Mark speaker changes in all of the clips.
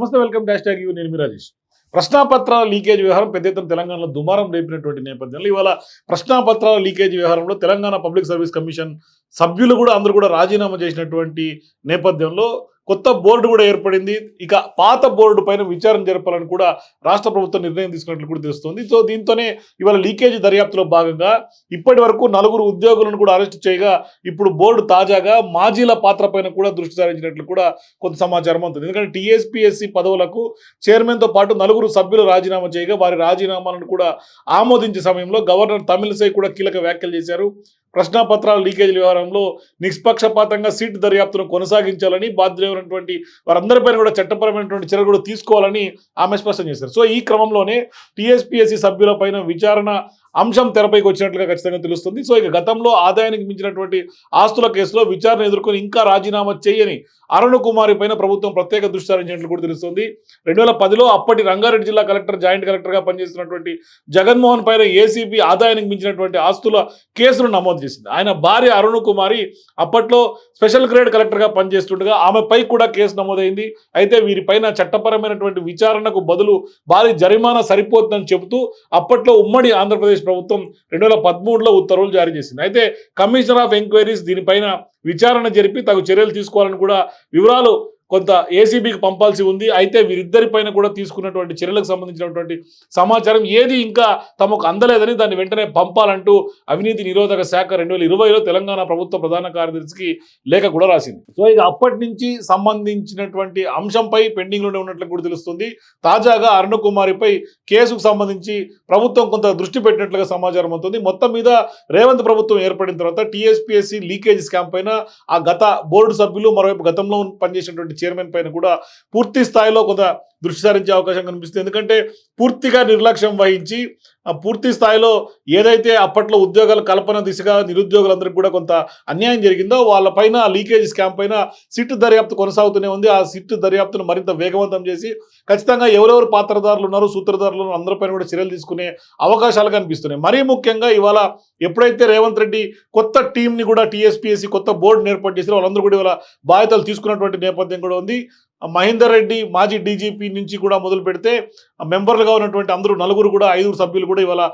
Speaker 1: నమస్తే welcome dash tag you. నేను మీ Rajesh. ప్రశ్నాపత్రాల leakage వ్యవహారం పెద్ద ఎత్తున తెలంగాణలో దుమారం రేపినటువంటి నేపథ్యంలో ఇవాళ ప్రశ్నాపత్రాల లీకేజ్ వ్యవహారంలో తెలంగాణ పబ్లిక్ సర్వీస్ కమిషన్ సభ్యులు కూడా అందరూ కూడా రాజీనామా చేసినటువంటి నేపథ్యంలో కొత్త బోర్డు కూడా ఏర్పడింది. ఇక పాత బోర్డు పైన విచారణ జరపాలని కూడా రాష్ట్ర ప్రభుత్వం నిర్ణయం తీసుకున్నట్లు కూడా తెలుస్తుంది. సో దీంతోనే ఇవాళ లీకేజ్ దర్యాప్తులో భాగంగా ఇప్పటి వరకు నలుగురు ఉద్యోగులను కూడా అరెస్ట్ చేయగా ఇప్పుడు బోర్డు తాజాగా మాజీల పాత్ర పైన కూడా దృష్టి సారించినట్లు కూడా కొంత సమాచారం అవుతుంది ఎందుకంటే టీఎస్పీఎస్సీ పదవులకు చైర్మన్తో పాటు నలుగురు సభ్యులు రాజీనామా చేయగా వారి రాజీనామాలను కూడా ఆమోదించే సమయంలో గవర్నర్ తమిళసై కూడా కీలక వ్యాఖ్యలు చేశారు. ప్రశ్నాపత్రాల లీకేజీల వ్యవహారంలో నిష్పక్షపాతంగా సీటు దర్యాప్తును కొనసాగించాలని బాధ్యులైనటువంటి వారందరిపైన కూడా చట్టపరమైనటువంటి చర్యలు కూడా తీసుకోవాలని ఆమె స్పష్టం చేశారు. సో ఈ క్రమంలోనే టీఎస్పీఎస్సీ సభ్యులపైన విచారణ అంశం తెరపైకి వచ్చినట్లుగా ఖచ్చితంగా తెలుస్తుంది. సో ఇక గతంలో ఆదాయానికి మించినటువంటి ఆస్తుల కేసులో విచారణ ఎదుర్కొని ఇంకా రాజీనామా చేయని అరుణ్ కుమారి పైన ప్రభుత్వం ప్రత్యేక దృష్టి సారించినట్లు కూడా తెలుస్తుంది. రెండు వేల పదిలో అప్పటి రంగారెడ్డి జిల్లా కలెక్టర్ జాయింట్ కలెక్టర్గా పనిచేస్తున్నటువంటి జగన్మోహన్ పైన ఏసీబీ ఆదాయానికి మించినటువంటి ఆస్తుల కేసును నమోదు చేసింది. ఆయన భార్య అరుణ్ కుమారి అప్పట్లో స్పెషల్ గ్రేడ్ కలెక్టర్గా పనిచేస్తుండగా ఆమెపై కూడా కేసు నమోదైంది. అయితే వీరిపైన చట్టపరమైనటువంటి విచారణకు బదులు భారీ జరిమానా సరిపోతుందని చెబుతూ అప్పట్లో ఉమ్మడి ఆంధ్రప్రదేశ్ ప్రభుత్వం రెండు వేల పదమూడులో ఉత్తర్వులు జారీ చేసింది. అయితే కమిషనర్ ఆఫ్ ఎంక్వైరీస్ దీనిపైన విచారణ జరిపి తగు చర్యలు తీసుకోవాలని కూడా వివరాలు కొంత ఏసీబీకి పంపాల్సి ఉంది. అయితే వీరిద్దరిపైన కూడా తీసుకున్నటువంటి చర్యలకు సంబంధించినటువంటి సమాచారం ఏది ఇంకా తమకు అందలేదని దాన్ని వెంటనే పంపాలంటూ అవినీతి నిరోధక శాఖ రెండు వేల ఇరవైలో తెలంగాణ ప్రభుత్వ ప్రధాన కార్యదర్శికి లేఖ కూడా రాసింది. సో ఇక అప్పటి నుంచి సంబంధించినటువంటి అంశంపై పెండింగ్లోనే ఉన్నట్లు కూడా తెలుస్తుంది. తాజాగా అరుణ కుమారిపై కేసుకు సంబంధించి ప్రభుత్వం కొంత దృష్టి పెట్టినట్లుగా సమాచారం అవుతుంది మొత్తం మీద రేవంత్ ప్రభుత్వం ఏర్పడిన తర్వాత టీఎస్పీఎస్సీ లీకేజ్ స్కామ్ పైన ఆ గత బోర్డు సభ్యులు మరోవైపు గతంలో పనిచేసినటువంటి చైర్మన్ పైన కూడా పూర్తి స్థాయిలో కొంత దృష్టి సారించే అవకాశం కనిపిస్తుంది. ఎందుకంటే పూర్తిగా నిర్లక్ష్యం వహించి పూర్తి స్థాయిలో ఏదైతే అప్పట్లో ఉద్యోగాల కల్పన దిశగా నిరుద్యోగులందరికీ కూడా కొంత అన్యాయం జరిగిందో వాళ్ళపైన లీకేజ్ స్కామ్ పైన సిట్ దర్యాప్తు కొనసాగుతూనే ఉంది. ఆ సిట్ దర్యాప్తును మరింత వేగవంతం చేసి ఖచ్చితంగా ఎవరెవరు పాత్రదారులు ఉన్నారు సూత్రధారులు ఉన్నారు అందరిపైన కూడా చర్యలు తీసుకునే అవకాశాలు కనిపిస్తున్నాయి. మరీ ముఖ్యంగా ఇవాళ ఎప్పుడైతే రేవంత్ రెడ్డి కొత్త టీంని కూడా టీఎస్పీఎస్సీ కొత్త బోర్డుని ఏర్పాటు చేసిన వాళ్ళందరూ కూడా ఇవాళ బాధ్యతలు తీసుకున్నటువంటి నేపథ్యం కూడా ఉంది. మహేందర్ రెడ్డి మాజీ డీజీపీ నుంచి కూడా మొదలు పెడితే మెంబర్లుగా ఉన్నటువంటి అందరూ నలుగురు కూడా ఐదుగురు సభ్యులు కూడా ఇవాళ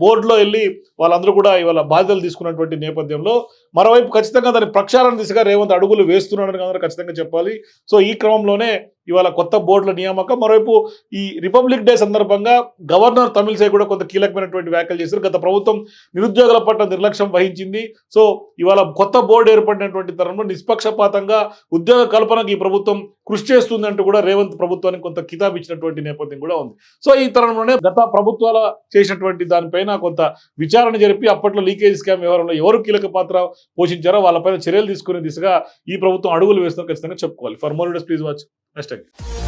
Speaker 1: బోర్డులో వెళ్ళి వాళ్ళందరూ కూడా ఇవాళ బాధ్యతలు తీసుకున్నటువంటి నేపథ్యంలో మరోవైపు ఖచ్చితంగా దాని ప్రక్షాళన దిశగా రేవంత్ అడుగులు వేస్తున్నాడని అందరూ ఖచ్చితంగా చెప్పాలి. సో ఈ క్రమంలోనే ఇవాళ కొత్త బోర్డుల నియామకం. మరోవైపు ఈ రిపబ్లిక్ డే సందర్భంగా గవర్నర్ తమిళసై కూడా కొంత కీలకమైనటువంటి వ్యాఖ్యలు చేశారు. గత ప్రభుత్వం నిరుద్యోగుల పట్ల నిర్లక్ష్యం వహించింది. సో ఇవాళ కొత్త బోర్డు ఏర్పడినటువంటి తరంలో నిష్పక్షపాతంగా ఉద్యోగ కల్పనకు ఈ ప్రభుత్వం కృషి చేస్తుందంటూ కూడా రేవంత్ ప్రభుత్వానికి కొంత కితాబ్ ఇచ్చినటువంటి నేపథ్యం కూడా ఉంది. సో ఈ తరంలోనే గత ప్రభుత్వాల చేసినటువంటి దానిపైన కొంత విచారణ జరిపి అప్పట్లో లీకేజ్ స్కామ్ వ్యవహారంలో ఎవరు కీలక పాత్ర పోషించారో వాళ్ళపైన చర్యలు తీసుకునే దిశగా ఈ ప్రభుత్వం అడుగులు వేస్తుందో ఖచ్చితంగా చెప్పుకోవాలి. For more please watch next hashtag.